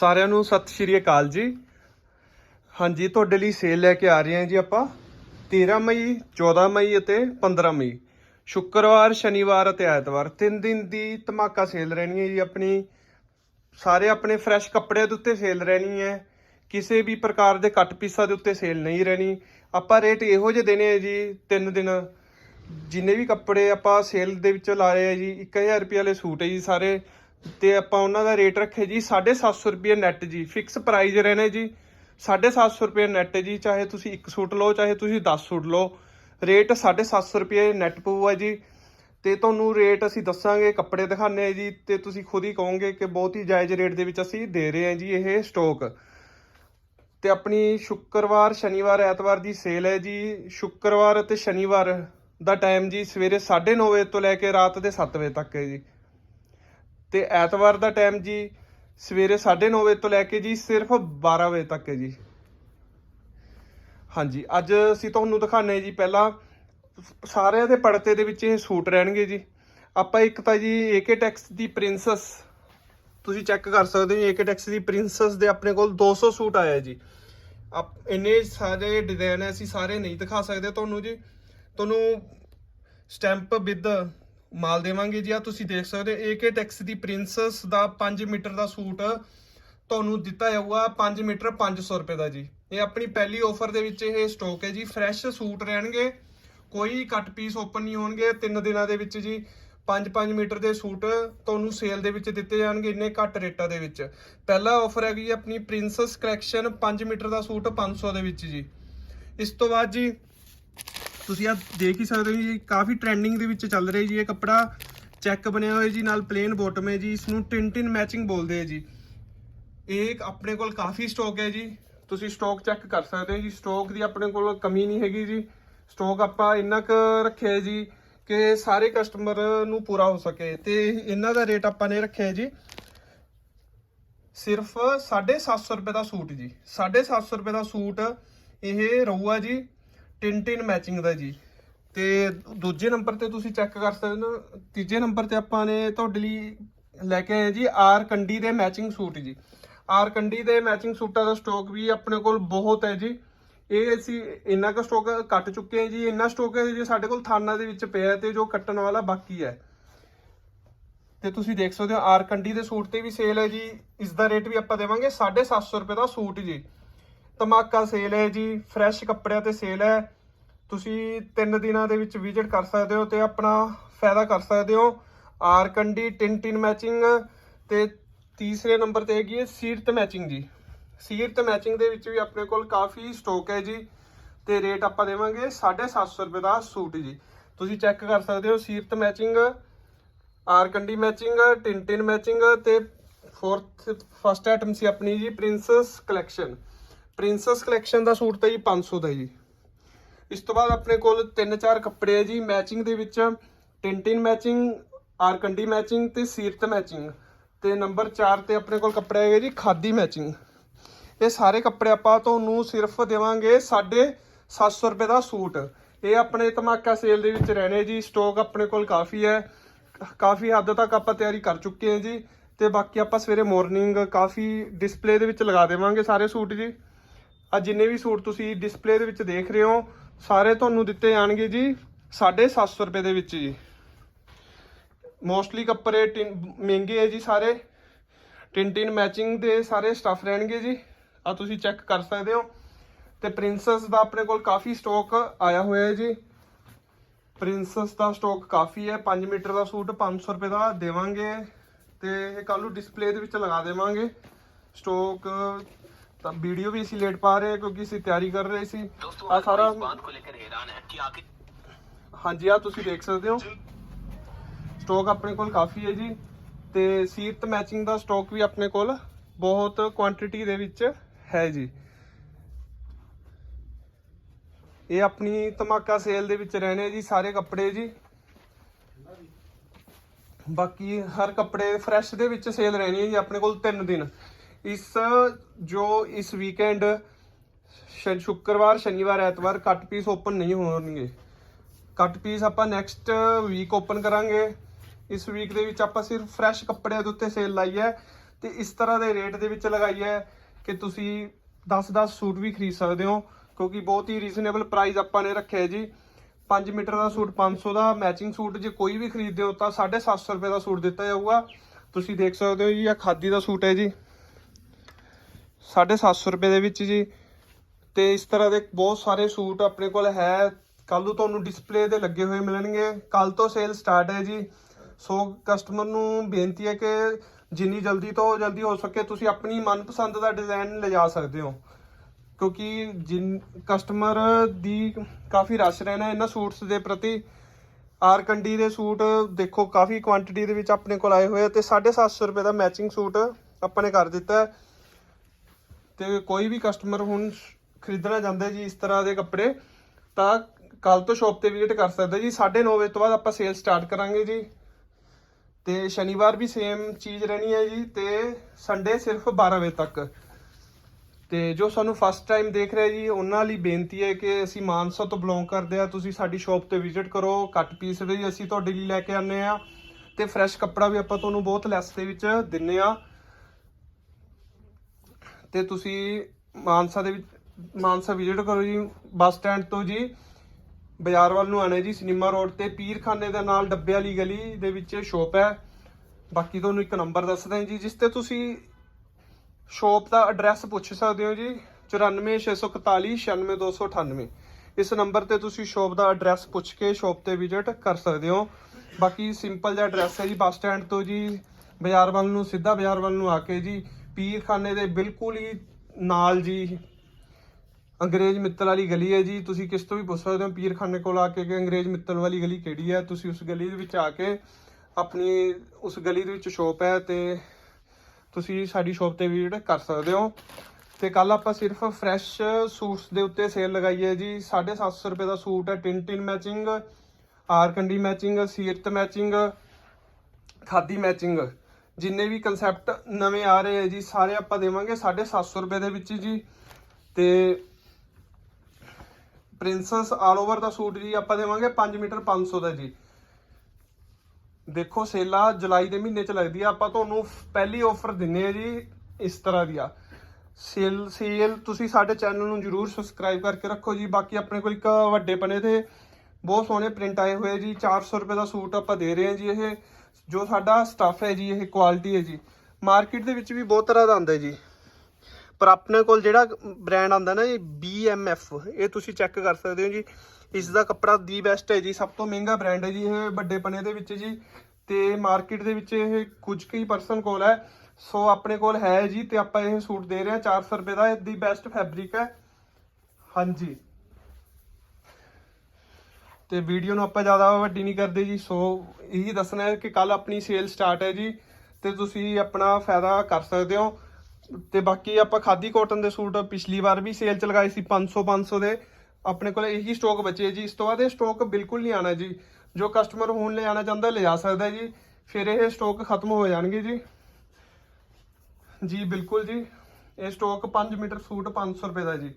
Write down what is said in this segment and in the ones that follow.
ਸਾਰਿਆਂ ਨੂੰ ਸਤਿ ਸ਼੍ਰੀ ਅਕਾਲ ਜੀ। ਹਾਂਜੀ, ਤੁਹਾਡੇ ਲਈ ਸੇਲ ਲੈ ਕੇ ਆ ਰਹੇ ਹਾਂ ਜੀ ਆਪਾਂ। 13 ਮਈ 14 ਮਈ ਅਤੇ 15 ਮਈ। ਸ਼ੁੱਕਰਵਾਰ, ਸ਼ਨੀਵਾਰ ਅਤੇ ਐਤਵਾਰ, ਤਿੰਨ ਦਿਨ ਦੀ ਧਮਾਕਾ ਸੇਲ ਰਹਿਣੀ ਹੈ ਜੀ ਆਪਣੀ। ਸਾਰੇ ਆਪਣੇ ਫਰੈਸ਼ ਕੱਪੜੇ ਦੇ ਉੱਤੇ ਸੇਲ ਰਹਿਣੀ ਹੈ। ਕਿਸੇ ਵੀ ਪ੍ਰਕਾਰ ਦੇ ਕੱਟ ਪੀਸਾਂ ਦੇ ਉੱਤੇ ਸੇਲ ਨਹੀਂ ਰਹਿਣੀ। ਆਪਾਂ ਰੇਟ ਇਹੋ ਜਿਹੇ ਦੇਣੇ ਹੈ ਜੀ, ਤਿੰਨ ਦਿਨ। ਜਿੰਨੇ ਵੀ ਕੱਪੜੇ ਆਪਾਂ ਸੇਲ ਦੇ ਵਿੱਚ ਲਾ ਰਹੇ ਆ ਜੀ 1000 ਰੁਪਏ ਵਾਲੇ ਸੂਟ ਹੈ ਜੀ ਸਾਰੇ। ਤੇ ਆਪਾਂ ਉਹਨਾਂ ਦਾ ਰੇਟ ਰੱਖੇ ਜੀ 750 ਰੁਪਏ ਨੈਟ ਜੀ। ਫਿਕਸ ਪ੍ਰਾਈਸ ਰਹਿਣੇ ਜੀ। 750 ਰੁਪਏ ਨੈਟ ਜੀ, ਚਾਹੇ ਤੁਸੀਂ ਇੱਕ ਸੂਟ ਲਓ, ਚਾਹੇ ਤੁਸੀਂ 10 ਸੂਟ ਲਓ। ਰੇਟ 750 ਰੁਪਏ ਨੈਟ ਪਊਗਾ ਜੀ। ਤੇ ਤੁਹਾਨੂੰ ਰੇਟ ਅਸੀਂ ਦੱਸਾਂਗੇ, ਕੱਪੜੇ ਦਿਖਾਣੇ ਜੀ। ਤੇ ਤੁਸੀਂ ਖੁਦ ਹੀ ਕਹੋਗੇ ਕਿ ਬਹੁਤ ਹੀ ਜਾਇਜ਼ ਰੇਟ ਦੇ ਵਿੱਚ ਅਸੀਂ ਦੇ ਰਹੇ ਹਾਂ ਜੀ ਇਹ ਸਟਾਕ ਤੇ ਆਪਣੀ ਸ਼ੁੱਕਰਵਾਰ, ਸ਼ਨੀਵਾਰ, ਐਤਵਾਰ ਦੀ ਸੇਲ ਹੈ ਜੀ। ਸ਼ੁੱਕਰਵਾਰ ਅਤੇ ਸ਼ਨੀਵਾਰ ਦਾ ਟਾਈਮ ਜੀ ਸਵੇਰੇ 9:30 ਵਜੇ ਤੋਂ ਲੈ ਕੇ ਰਾਤ ਦੇ 7 ਵਜੇ ਤੱਕ ਹੈ ਜੀ। ਤੇ ਐਤਵਾਰ ਦਾ ਟਾਈਮ ਜੀ, ਸਵੇਰੇ 9:30 ਵਜੇ ਤੋਂ ਲੈ ਕੇ ਜੀ, ਸਿਰਫ 12 ਵਜੇ ਤੱਕ ਹੈ ਜੀ। ਹਾਂਜੀ, ਅੱਜ ਅਸੀਂ ਤੁਹਾਨੂੰ ਦਿਖਾਣੇ ਜੀ, ਪਹਿਲਾਂ ਸਾਰਿਆਂ ਦੇ ਪੜਤੇ ਦੇ ਵਿੱਚ ਇਹ ਸੂਟ ਰਹਿਣਗੇ ਜੀ। ਆਪਾਂ ਇੱਕ ਤਾਂ ਜੀ ਏਕੇ ਟੈਕਸ ਦੀ ਪ੍ਰਿੰਸੈਸ ਤੁਸੀਂ ਚੈੱਕ ਕਰ ਸਕਦੇ ਹੋ ਏਕੇ ਟੈਕਸ ਦੀ ਪ੍ਰਿੰਸੈਸ ਦੇ ਆਪਣੇ ਕੋਲ 200 ਸੂਟ ਆਇਆ ਜੀ। ਆਪ, ਇੰਨੇ ਸਾਰੇ ਡਿਜ਼ਾਈਨ ਹੈ, ਅਸੀਂ ਸਾਰੇ ਨਹੀਂ ਦਿਖਾ ਸਕਦੇ ਤੁਹਾਨੂੰ ਜੀ। ਤੁਹਾਨੂੰ ਸਟੈਂਪ ਵਿਦ ਮਾਲ ਦੇਵਾਂਗੇ ਜੀ। ਆ ਤੁਸੀਂ ਦੇਖ ਸਕਦੇ ਹੋ ਏਕੇ ਟੈਕਸ ਦੀ ਪ੍ਰਿੰਸਸ ਦਾ 5 ਮੀਟਰ ਦਾ ਸੂਟ ਤੁਹਾਨੂੰ ਦਿੱਤਾ ਜਾਊਗਾ 5 ਮੀਟਰ 500 ਰੁਪਏ ਦਾ ਜੀ। ਇਹ ਆਪਣੀ ਪਹਿਲੀ ਆਫਰ ਦੇ ਵਿੱਚ ਇਹ ਸਟਾਕ ਹੈ ਜੀ। ਫਰੈਸ਼ ਸੂਟ ਰਹਿਣਗੇ, ਕੋਈ ਕੱਟ ਪੀਸ ਓਪਨ ਨਹੀਂ ਹੋਣਗੇ। ਤਿੰਨ ਦਿਨਾਂ ਦੇ ਵਿੱਚ ਜੀ 5-5 ਮੀਟਰ ਦੇ ਸੂਟ ਤੁਹਾਨੂੰ ਸੇਲ ਦੇ ਵਿੱਚ ਦਿੱਤੇ ਜਾਣਗੇ, ਇੰਨੇ ਘੱਟ ਰੇਟਾਂ ਦੇ ਵਿੱਚ। ਪਹਿਲਾ ਆਫਰ ਹੈਗੀ ਆਪਣੀ ਪ੍ਰਿੰਸਸ ਕਲੈਕਸ਼ਨ 5 ਮੀਟਰ ਦਾ ਸੂਟ 500 ਦੇ ਵਿੱਚ ਜੀ। ਇਸ ਤੋਂ ਬਾਅਦ ਜੀ ਤੁਸੀਂ ਆ ਦੇਖ ਹੀ ਸਕਦੇ ਹੋ ਜੀ ਕਾਫੀ ਟ੍ਰੈਂਡਿੰਗ ਦੇ ਵਿੱਚ ਚੱਲ ਰਿਹਾ ਜੀ, ਇਹ ਕੱਪੜਾ ਚੈੱਕ ਬਣਿਆ ਹੋਇਆ ਜੀ, ਨਾਲ ਪਲੇਨ ਬੋਟਮ ਹੈ ਜੀ ਇਸ ਨੂੰ ਟਿਨ ਟਿਨ ਮੈਚਿੰਗ ਬੋਲਦੇ ਆ ਜੀ। ਇਹ ਆਪਣੇ ਕੋਲ ਕਾਫੀ ਸਟਾਕ ਹੈ ਜੀ, ਤੁਸੀਂ ਸਟਾਕ ਚੈੱਕ ਕਰ ਸਕਦੇ ਹੋ ਜੀ ਸਟਾਕ ਦੀ ਆਪਣੇ ਕੋਲ ਕਮੀ ਨਹੀਂ ਹੈਗੀ ਜੀ। ਸਟਾਕ ਆਪਾਂ ਇੰਨਾ ਕੁ ਰੱਖਿਆ ਜੀ ਕਿ ਸਾਰੇ ਕਸਟਮਰ ਨੂੰ ਪੂਰਾ ਹੋ ਸਕੇ। ਤੇ ਇਹਨਾਂ ਦਾ ਰੇਟ ਆਪਾਂ ਨੇ ਰੱਖਿਆ ਜੀ, ਸਿਰਫ 750 ਰੁਪਏ ਦਾ ਸੂਟ ਜੀ। 750 ਰੁਪਏ ਦਾ ਸੂਟ ਇਹ ਰਹੂਗਾ ਜੀ ਟਿਨ ਟਿਨ ਮੈਚਿੰਗ ਦਾ ਜੀ। ਤੇ ਦੂਜੇ ਨੰਬਰ ਤੇ ਤੁਸੀਂ ਚੈੱਕ ਕਰ ਸਕਦੇ ਹੋ। ਤੀਜੇ ਨੰਬਰ ਤੇ ਆਪਾਂ ਨੇ ਤੁਹਾਡੇ ਲਈ ਲੈ ਕੇ ਆਏ ਜੀ ਆਰ ਕੰਡੀ ਦੇ ਮੈਚਿੰਗ ਸੂਟ ਜੀ। ਆਰ ਕੰਡੀ ਦੇ ਮੈਚਿੰਗ ਸੂਟਾਂ ਦਾ ਸਟਾਕ ਵੀ ਆਪਣੇ ਕੋਲ ਬਹੁਤ ਹੈ ਜੀ। ਇਹ ਅਸੀਂ ਇੰਨਾ ਕੁ ਸਟਾਕ ਕੱਟ ਚੁੱਕੇ ਹਾਂ ਜੀ। ਇੰਨਾ ਸਟਾਕ ਹੈ ਜੀ, ਸਾਡੇ ਕੋਲ ਥਾਨਾ ਦੇ ਵਿੱਚ ਪਿਆ ਹੈ ਤੇ ਜੋ ਕੱਟਣ ਵਾਲਾ ਬਾਕੀ ਹੈ। ਤੇ ਤੁਸੀਂ ਦੇਖ ਸਕਦੇ ਹੋ ਆਰ ਕੰਡੀ ਦੇ ਸੂਟ ਤੇ ਵੀ ਸੇਲ ਹੈ ਜੀ। ਇਸ ਦਾ ਰੇਟ ਵੀ ਆਪਾਂ ਦੇਵਾਂਗੇ 750 ਰੁਪਏ ਦਾ ਸੂਟ ਜੀ। ਧਮਾਕਾ ਸੇਲ ਹੈ ਜੀ ਫਰੈਸ਼ ਕੱਪੜਿਆਂ ਤੇ ਸੇਲ ਹੈ। ਤੁਸੀਂ ਤਿੰਨ ਦਿਨਾਂ ਦੇ ਵਿੱਚ ਵਿਜ਼ਿਟ ਕਰ ਸਕਦੇ ਹੋ ਤੇ ਆਪਣਾ ਫਾਇਦਾ ਕਰ ਸਕਦੇ ਹੋ। ਆਰ ਕੰਡੀ ਟਿਨ ਟਿਨ ਮੈਚਿੰਗ ਤੇ ਤੀਸਰੇ ਨੰਬਰ ਤੇ ਹੈਗੀ ਹੈ ਸੀਰਤ ਮੈਚਿੰਗ ਜੀ। ਸੀਰਤ ਮੈਚਿੰਗ ਦੇ ਵਿੱਚ ਵੀ ਆਪਣੇ ਕੋਲ ਕਾਫੀ ਸਟਾਕ ਹੈ ਜੀ ਤੇ ਰੇਟ ਆਪਾਂ ਦੇਵਾਂਗੇ 750 ਰੁਪਏ ਦਾ ਸੂਟ ਜੀ। ਤੁਸੀਂ ਚੈੱਕ ਕਰ ਸਕਦੇ ਹੋ ਸੀਰਤ ਮੈਚਿੰਗ ਆਰ ਕੰਡੀ ਮੈਚਿੰਗ ਟਿਨ ਟਿਨ ਮੈਚਿੰਗ ਤੇ ਫੋਰਥ ਫਸਟ ਆਈਟਮ ਸੀ ਆਪਣੀ ਜੀ ਪ੍ਰਿੰਸਸ ਕਲੈਕਸ਼ਨ ਪ੍ਰਿੰਸੈਸ ਕਲੈਕਸ਼ਨ ਦਾ ਸੂਟ ਤਾਂ ਜੀ 500 ਦਾ ਜੀ। ਇਸ ਤੋਂ ਬਾਅਦ ਆਪਣੇ ਕੋਲ ਤਿੰਨ ਚਾਰ ਕੱਪੜੇ ਹੈ ਜੀ ਮੈਚਿੰਗ ਦੇ ਵਿੱਚ ਟਿਨ ਮੈਚਿੰਗ ਆਰਕੰਡੀ ਮੈਚਿੰਗ ਤੇ ਸੀਰਤ ਮੈਚਿੰਗ ਤੇ ਨੰਬਰ 4 ਤੇ ਆਪਣੇ ਕੋਲ ਕੱਪੜੇ ਹੈਗੇ ਜੀ, ਖਾਦੀ ਮੈਚਿੰਗ ਇਹ ਸਾਰੇ ਕੱਪੜੇ ਆਪਾਂ ਤੁਹਾਨੂੰ ਸਿਰਫ ਦੇਵਾਂਗੇ 750 ਰੁਪਏ ਦਾ ਸੂਟ। ਇਹ ਆਪਣੇ ਧਮਾਕਾ ਸੇਲ ਦੇ ਵਿੱਚ ਰਹਿਣੇ ਜੀ ਸਟਾਕ ਆਪਣੇ ਕੋਲ ਕਾਫੀ ਹੈ। ਕਾਫੀ ਹੱਦ ਤੱਕ ਆਪਾਂ ਤਿਆਰੀ ਕਰ ਚੁੱਕੇ ਹਾਂ ਜੀ। ਤੇ ਬਾਕੀ ਆਪਾਂ ਸਵੇਰੇ ਮਾਰਨਿੰਗ ਕਾਫੀ ਡਿਸਪਲੇ ਦੇ ਵਿੱਚ ਲਗਾ ਦੇਵਾਂਗੇ ਸਾਰੇ ਸੂਟ ਜੀ। ਆ ਜਿੰਨੇ ਵੀ ਸੂਟ ਤੁਸੀਂ ਡਿਸਪਲੇ ਦੇ ਵਿੱਚ ਦੇਖ ਰਹੇ ਹੋ, ਸਾਰੇ ਤੁਹਾਨੂੰ ਦਿੱਤੇ ਜਾਣਗੇ ਜੀ 750 ਰੁਪਏ ਦੇ ਵਿੱਚ ਜੀ। ਮੋਸਟਲੀ ਕੱਪੜੇ ਟਿਨ- ਮਹਿੰਗੇ ਹੈ ਜੀ ਸਾਰੇ। ਟਿਨ ਟਿਨ ਮੈਚਿੰਗ ਦੇ ਸਾਰੇ ਸਟੱਫ ਰਹਿਣਗੇ ਜੀ। ਆ ਤੁਸੀਂ ਚੈੱਕ ਕਰ ਸਕਦੇ ਹੋ। ਤੇ ਪ੍ਰਿੰਸਸ ਦਾ ਆਪਣੇ ਕੋਲ ਕਾਫੀ ਸਟਾਕ ਆਇਆ ਹੋਇਆ ਹੈ ਜੀ। ਪ੍ਰਿੰਸਸ ਦਾ ਸਟਾਕ ਕਾਫੀ ਹੈ। 5 ਮੀਟਰ ਦਾ ਸੂਟ 500 ਰੁਪਏ ਦਾ ਦੇਵਾਂਗੇ। ਤੇ ਇਹ ਕੱਲ ਨੂੰ ਡਿਸਪਲੇ ਦੇ ਵਿੱਚ ਲਗਾ ਦੇਵਾਂਗੇ। ਸਟਾਕ ਤਾਂ ਵੀਡੀਓ ਵੀ ਅਸੀਂ ਲੇਟ ਪਾ ਰਹੇ ਹਾਂ ਕਿਉਂਕਿ ਅਸੀਂ ਤਿਆਰੀ ਕਰ ਰਹੇ ਸੀ दोस्तों ਆ आज ਸਾਰਾ इस बात को लेकर हैरान है कि आखिर ਹਾਂਜੀ ਆ ਤੁਸੀਂ ਦੇਖ ਸਕਦੇ ਹੋ ਸਟਾਕ ਆਪਣੇ ਕੋਲ ਕਾਫੀ ਹੈ ਜੀ ਤੇ ਸੀਰਤ ਮੈਚਿੰਗ ਦਾ ਸਟਾਕ ਵੀ ਆਪਣੇ ਕੋਲ ਬਹੁਤ ਕੁਆਂਟੀਟੀ ਦੇ ਵਿੱਚ ਹੈ ਜੀ ਇਹ ਆਪਣੀ ਧਮਾਕਾ ਸੇਲ ਦੇ ਵਿੱਚ ਰਹਿਣੇ ਜੀ ਸਾਰੇ ਕੱਪੜੇ ਜੀ ਬਾਕੀ ਹਰ ਕੱਪੜੇ ਫਰੈਸ਼ ਦੇ ਵਿੱਚ ਸੇਲ ਰਹਿਣੀ ਹੈ ਜੀ ਆਪਣੇ ਕੋਲ 3 ਦਿਨ ਇਸ ਜੋ ਇਸ ਵੀਕਐਂਡ ਸ਼ੁੱਕਰਵਾਰ, ਸ਼ਨੀਵਾਰ, ਐਤਵਾਰ ਕੱਟ ਪੀਸ ਓਪਨ ਨਹੀਂ ਹੋਣਗੇ। ਕੱਟ ਪੀਸ ਆਪਾਂ ਨੈਕਸਟ ਵੀਕ ਓਪਨ ਕਰਾਂਗੇ। ਇਸ ਵੀਕ ਦੇ ਵਿੱਚ ਆਪਾਂ ਸਿਰਫ ਫਰੈਸ਼ ਕੱਪੜਿਆਂ ਦੇ ਉੱਤੇ ਸੇਲ ਲਾਈ ਹੈ ਤੇ ਇਸ ਤਰ੍ਹਾਂ ਦੇ ਰੇਟ ਦੇ ਵਿੱਚ ਲਗਾਈ ਹੈ ਕਿ ਤੁਸੀਂ 10-10 ਸੂਟ ਵੀ ਖਰੀਦ ਸਕਦੇ ਹੋ, ਕਿਉਂਕਿ ਬਹੁਤ ਹੀ ਰੀਜ਼ਨੇਬਲ ਪ੍ਰਾਈਸ ਆਪਾਂ ਨੇ ਰੱਖਿਆ ਹੈ ਜੀ। 5 ਮੀਟਰ ਦਾ ਸੂਟ 500 ਦਾ ਮੈਚਿੰਗ ਸੂਟ ਜੇ ਕੋਈ ਵੀ ਖਰੀਦਦੇ ਹੋ ਤਾਂ 750 ਰੁਪਏ ਦਾ ਸੂਟ ਦਿੱਤਾ ਜਾਊਗਾ। ਤੁਸੀਂ ਦੇਖ ਸਕਦੇ ਹੋ ਜੀ, ਇਹ ਖਾਦੀ ਦਾ ਸੂਟ ਹੈ ਜੀ। 750 ਰੁਪਏ ਦੇ ਵਿੱਚ ਜੀ। ਤੇ ਇਸ ਤਰ੍ਹਾਂ ਦੇ ਬਹੁਤ ਸਾਰੇ ਸੂਟ ਆਪਣੇ ਕੋਲ ਹੈ। ਕੱਲ ਨੂੰ ਤੁਹਾਨੂੰ ਡਿਸਪਲੇ ਤੇ ਲੱਗੇ ਹੋਏ ਮਿਲਣਗੇ। ਕੱਲ ਤੋਂ ਸੇਲ ਸਟਾਰਟ ਹੈ ਜੀ। ਸੋ ਕਸਟਮਰ ਨੂੰ ਬੇਨਤੀ ਹੈ ਕਿ ਜਿੰਨੀ ਜਲਦੀ ਤੋਂ ਜਲਦੀ ਹੋ ਸਕੇ ਤੁਸੀਂ ਆਪਣੀ ਮਨਪਸੰਦ ਦਾ ਡਿਜ਼ਾਈਨ ਲਿਜਾ ਸਕਦੇ ਹੋ। ਕਿਉਂਕਿ ਜਿਨ ਕਸਟਮਰ ਦੀ ਕਾਫੀ ਰਸ਼ ਰਹਿਣਾ ਇਹਨਾਂ ਸੂਟਸ ਦੇ ਪ੍ਰਤੀ। ਆਰ ਕੰਡੀ ਦੇ ਸੂਟ ਦੇਖੋ, ਕਾਫੀ ਕੁਆਂਟੀਟੀ ਦੇ ਵਿੱਚ ਆਪਣੇ ਕੋਲ ਆਏ ਹੋਏ ਆ ਤੇ 750 ਰੁਪਏ ਦਾ ਮੈਚਿੰਗ ਸੂਟ ਆਪਾਂ ਨੇ ਕਰ ਦਿੱਤਾ ਹੈ। ਤੇ ਕੋਈ ਵੀ ਕਸਟਮਰ ਹੁਣ ਖਰੀਦਣਾ ਚਾਹੁੰਦਾ ਜੀ, ਇਸ ਤਰ੍ਹਾਂ ਦੇ ਕੱਪੜੇ, ਤਾਂ ਕੱਲ ਤੋਂ ਸ਼ਾਪ ਤੇ ਵਿਜ਼ਿਟ ਕਰ ਸਕਦਾ ਜੀ। 9:30 ਵਜੇ ਤੋਂ ਬਾਅਦ ਆਪਾਂ ਸੇਲ ਸਟਾਰਟ ਕਰਾਂਗੇ ਜੀ। ਤੇ ਸ਼ਨੀਵਾਰ ਵੀ ਸੇਮ ਚੀਜ਼ ਰਹਿਣੀ ਹੈ ਜੀ, ਤੇ ਸੰਡੇ ਸਿਰਫ 12 ਵਜੇ ਤੱਕ। ਤੇ ਜੋ ਸਾਨੂੰ ਫਸਟ ਟਾਈਮ ਦੇਖ ਰਿਹਾ ਜੀ, ਉਹਨਾਂ ਲਈ ਬੇਨਤੀ ਹੈ ਕਿ ਅਸੀਂ ਮਾਨਸਾ ਤੋਂ ਬਿਲੋਂਗ ਕਰਦੇ ਆ ਤੁਸੀਂ ਸਾਡੀ ਸ਼ਾਪ ਤੇ ਵਿਜ਼ਿਟ ਕਰੋ। ਕੱਟ ਪੀਸ ਵੀ ਅਸੀਂ ਤੁਹਾਡੇ ਲਈ ਲੈ ਕੇ ਆਨੇ ਆ ਤੇ ਫਰੈਸ਼ ਕੱਪੜਾ ਵੀ ਆਪਾਂ ਤੁਹਾਨੂੰ ਬਹੁਤ ਲੈਸ ਦੇ ਵਿੱਚ ਦਿੰਨੇ ਆ ਤੇ ਤੁਸੀਂ ਮਾਨਸਾ ਦੇ ਵਿੱਚ ਮਾਨਸਾ ਵਿਜ਼ਿਟ ਕਰੋ ਜੀ, ਬੱਸ ਸਟੈਂਡ ਤੋਂ ਜੀ। ਬਾਜ਼ਾਰ ਵੱਲ ਨੂੰ ਆਣਾ ਜੀ ਸਿਨੇਮਾ ਰੋਡ ਤੇ ਪੀਰਖਾਨੇ ਦੇ ਨਾਲ ਡੱਬੇ ਵਾਲੀ ਗਲੀ ਦੇ ਵਿੱਚ ਸ਼ੋਪ ਹੈ। ਬਾਕੀ ਤੁਹਾਨੂੰ ਇੱਕ ਨੰਬਰ ਦੱਸਦਾ ਜੀ, ਜਿਸ ਤੇ ਤੁਸੀਂ ਸ਼ੋਪ ਦਾ ਐਡਰੈਸ ਪੁੱਛ ਸਕਦੇ ਹੋ ਜੀ 94641 96298 ਇਸ ਨੰਬਰ ਤੇ ਤੁਸੀਂ ਸ਼ੋਪ ਦਾ ਐਡਰੈਸ ਪੁੱਛ ਕੇ ਸ਼ੋਪ ਤੇ ਵਿਜ਼ਿਟ ਕਰ ਸਕਦੇ ਹੋ। ਬਾਕੀ ਸਿੰਪਲ ਜਿਹਾ ਐਡਰੈਸ ਹੈ ਜੀ, ਬੱਸ ਸਟੈਂਡ ਤੋਂ ਜੀ, ਬਾਜ਼ਾਰ ਵੱਲ ਨੂੰ, ਸਿੱਧਾ ਬਾਜ਼ਾਰ ਵੱਲ ਨੂੰ ਆ ਕੇ ਜੀ ਪੀਰਖਾਨੇ ਦੇ ਬਿਲਕੁਲ ਹੀ ਨਾਲ ਜੀ ਅੰਗਰੇਜ਼ ਮਿੱਤਲ ਵਾਲੀ ਗਲੀ ਹੈ ਜੀ। ਤੁਸੀਂ ਕਿਸ ਤੋਂ ਵੀ ਪੁੱਛ ਸਕਦੇ ਹੋ, ਪੀਰਖਾਨੇ ਕੋਲ ਆ ਕੇ ਕਿ ਅੰਗਰੇਜ਼ ਮਿੱਤਲ ਵਾਲੀ ਗਲੀ ਕਿਹੜੀ ਹੈ? ਤੁਸੀਂ ਉਸ ਗਲੀ ਦੇ ਵਿੱਚ ਆ ਕੇ ਆਪਣੀ ਉਸ ਗਲੀ ਦੇ ਵਿੱਚ ਸ਼ੋਪ ਹੈ ਤੇ ਤੁਸੀਂ ਸਾਡੀ ਸ਼ਾਪ ਤੇ ਵਿਜ਼ਿਟ ਕਰ ਸਕਦੇ ਹੋ। ਤੇ ਕੱਲ ਆਪਾਂ ਸਿਰਫ ਫਰੈਸ਼ ਸੂਟਸ ਦੇ ਉੱਤੇ ਸੇਲ ਲਗਾਈ ਹੈ ਜੀ। 750 ਰੁਪਏ ਦਾ ਸੂਟ ਹੈ। ਟਿਨ tin matching organdy matching, Seerat matching, khadi matching. ਜਿੰਨੇ ਵੀ ਕਨਸੈਪਟ ਨਵੇਂ ਆ ਰਹੇ ਹੈ ਜੀ, ਸਾਰੇ ਆਪਾਂ ਦੇਵਾਂਗੇ 750 ਰੁਪਏ ਦੇ ਵਿੱਚ ਜੀ। ਤੇ ਪ੍ਰਿੰਸਸ ਆਲ ਓਵਰ ਦਾ ਸੂਟ ਜੀ ਆਪਾਂ ਦੇਵਾਂਗੇ 5 ਮੀਟਰ 500 ਦਾ ਜੀ। ਦੇਖੋ, ਸੇਲਾ ਜੁਲਾਈ ਦੇ ਮਹੀਨੇ ਚ ਲੱਗਦੀ ਆ। ਆਪਾਂ ਤੁਹਾਨੂੰ ਪਹਿਲੀ ਆਫਰ ਦਿੰਨੇ ਆ ਜੀ, ਇਸ ਤਰ੍ਹਾਂ ਦੀ ਆ। ਸੇਲ ਸੇਲ ਤੁਸੀਂ ਸਾਡੇ ਚੈਨਲ ਨੂੰ ਜਰੂਰ ਸਬਸਕ੍ਰਾਈਬ ਕਰਕੇ ਰੱਖੋ ਜੀ। ਬਾਕੀ ਆਪਣੇ ਕੋਲ ਇੱਕ ਵੱਡੇ ਪਨੇ ਤੇ ਬਹੁਤ ਸੋਹਣੇ ਪ੍ਰਿੰਟ ਆਏ ਹੋਏ ਜੀ। 400 ਰੁਪਏ ਦਾ ਸੂਟ ਆਪਾਂ ਦੇ ਰਹੇ ਹਾਂ ਜੀ ਇਹ। ਜੋ ਸਾਡਾ ਸਟੱਫ ਹੈ ਜੀ, ਇਹ ਕੁਆਲਿਟੀ ਹੈ ਜੀ। ਮਾਰਕੀਟ ਦੇ ਵਿੱਚ ਵੀ ਬਹੁਤ ਤਰ੍ਹਾਂ ਦਾ ਆਉਂਦਾ ਜੀ। ਪਰ ਆਪਣੇ ਕੋਲ ਜਿਹੜਾ ਬ੍ਰਾਂਡ ਆਉਂਦਾ ਨਾ ਜੀ BMF ਇਹ ਤੁਸੀਂ ਚੈੱਕ ਕਰ ਸਕਦੇ ਹੋ ਜੀ। ਇਸ ਦਾ ਕੱਪੜਾ ਦੀ ਬੈਸਟ ਹੈ ਜੀ, ਸਭ ਤੋਂ ਮਹਿੰਗਾ ਬ੍ਰਾਂਡ ਹੈ ਜੀ, ਇਹ ਵੱਡੇ ਪਨੇ ਦੇ ਵਿੱਚ ਜੀ। ਤੇ ਮਾਰਕੀਟ ਦੇ ਵਿੱਚ ਇਹ ਕੁਝ ਕਈ ਪਰਸਨ ਕੋਲ ਹੈ। ਸੋ ਆਪਣੇ ਕੋਲ ਹੈ ਜੀ, ਤੇ ਆਪਾਂ ਇਹ ਸੂਟ ਦੇ ਰਹੇ ਹਾਂ। 400 ਰੁਪਏ ਦਾ ਇਹ ਦੀ ਬੈਸਟ ਫੈਬਰਿਕ ਹੈ। ਹਾਂਜੀ। ਤੇ ਵੀਡੀਓ ਨੂੰ ਆਪਾਂ ਜ਼ਿਆਦਾ ਵੱਡੀ ਨਹੀਂ ਕਰਦੇ ਜੀ, ਸੋ ਇਹੀ ਦੱਸਣਾ ਹੈ ਕਿ ਕੱਲ ਆਪਣੀ ਸੇਲ ਸਟਾਰਟ ਹੈ ਜੀ, ਤੇ ਤੁਸੀਂ ਆਪਣਾ ਫਾਇਦਾ ਕਰ ਸਕਦੇ ਹੋ। ਤੇ ਬਾਕੀ ਆਪਾਂ ਖਾਦੀ ਕਾਟਨ ਦੇ ਸੂਟ ਪਿਛਲੀ ਵਾਰ ਵੀ ਸੇਲ ਚ ਲਗਾਏ ਸੀ 500 500 ਦੇ। ਆਪਣੇ ਕੋਲ ਇਹੀ ਸਟਾਕ ਬਚੇ ਜੀ। ਇਸ ਤੋਂ ਬਾਅਦ ਇਹ ਸਟਾਕ ਬਿਲਕੁਲ ਨਹੀਂ ਆਣਾ ਜੀ। ਜੋ ਕਸਟਮਰ ਹੁਣ ਲੈ ਆਣਾ ਚਾਹੁੰਦਾ ਲੈ ਆ ਸਕਦਾ ਜੀ। ਫਿਰ ਇਹ ਸਟਾਕ ਖਤਮ ਹੋ ਜਾਣਗੇ ਜੀ। ਜੀ, ਬਿਲਕੁਲ ਜੀ। ਇਹ ਸਟਾਕ 5 ਮੀਟਰ ਸੂਟ 500 ਰੁਪਏ ਦਾ ਜੀ।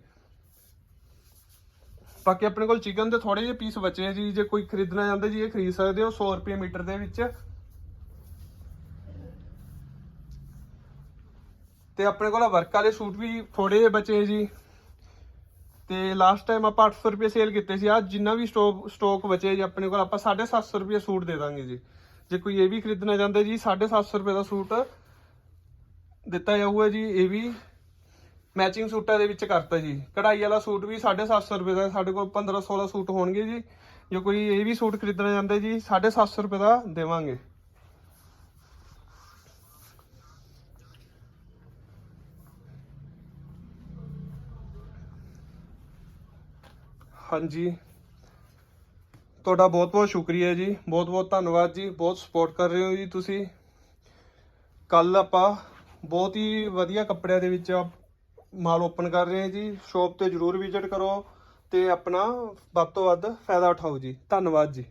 ਬਾਕੀ ਆਪਣੇ ਕੋਲ ਚਿਕਨ ਦੇ ਥੋੜੇ ਜਿਹੇ ਪੀਸ ਬਚੇ ਆ ਜੀ, ਜੇ ਕੋਈ ਖਰੀਦਣਾ ਚਾਹੁੰਦਾ ਜੀ, ਇਹ ਖਰੀਦ ਸਕਦੇ ਹੋ 100 ਰੁਪਏ ਮੀਟਰ ਦੇ ਵਿੱਚ। ਤੇ ਆਪਣੇ ਕੋਲ ਵਰਕ ਵਾਲੇ ਸੂਟ ਵੀ ਥੋੜੇ ਜਿਹੇ ਬਚੇ ਆ ਜੀ। ਤੇ ਲਾਸਟ ਟਾਈਮ ਆਪਾਂ 800 ਰੁਪਏ ਸੇਲ ਕੀਤੇ ਸੀ ਅੱਜ ਜਿੰਨਾ ਵੀ ਸਟਾਕ ਸਟਾਕ ਬਚੇ ਜੀ, ਆਪਣੇ ਕੋਲ ਆਪਾਂ 750 ਰੁਪਏ ਸੂਟ ਦੇ ਦਾਂਗੇ ਜੀ। ਜੇ ਕੋਈ ਇਹ ਵੀ ਖਰੀਦਣਾ ਚਾਹੁੰਦਾ ਜੀ 750 ਰੁਪਏ ਦਾ ਸੂਟ ਦਿੱਤਾ ਜਾਊਗਾ ਜੀ, ਇਹ ਵੀ। ਮੈਚਿੰਗ ਸੂਟਾਂ ਦੇ ਵਿੱਚ ਕਰਤਾ ਜੀ। ਕਢਾਈ ਵਾਲਾ ਸੂਟ ਵੀ 750 ਰੁਪਏ ਦਾ ਸਾਡੇ ਕੋਲ 15 16 ਸੂਟ ਹੋਣਗੇ ਜੀ। ਜੇ ਕੋਈ ਇਹ ਵੀ ਸੂਟ ਖਰੀਦਣਾ ਚਾਹੁੰਦਾ ਜੀ 750 ਰੁਪਏ ਦਾ ਦੇਵਾਂਗੇ। ਹਾਂਜੀ। ਤੁਹਾਡਾ ਬਹੁਤ ਬਹੁਤ ਸ਼ੁਕਰੀਆ ਜੀ। ਬਹੁਤ ਬਹੁਤ ਧੰਨਵਾਦ ਜੀ। ਬਹੁਤ ਸਪੋਰਟ ਕਰ ਰਹੇ ਹੋ ਜੀ ਤੁਸੀਂ। ਕੱਲ ਆਪਾਂ ਬਹੁਤ ਹੀ ਵਧੀਆ ਕੱਪੜਿਆਂ ਦੇ ਵਿੱਚ ਮਾਲ ਓਪਨ ਕਰ ਰਹੇ ਹਾਂ ਜੀ। ਸ਼ਾਪ ਤੇ ਜਰੂਰ ਵਿਜ਼ਿਟ ਕਰੋ ਤੇ ਆਪਣਾ ਵੱਧ ਤੋਂ ਵੱਧ ਫਾਇਦਾ ਉਠਾਓ ਜੀ। ਧੰਨਵਾਦ ਜੀ।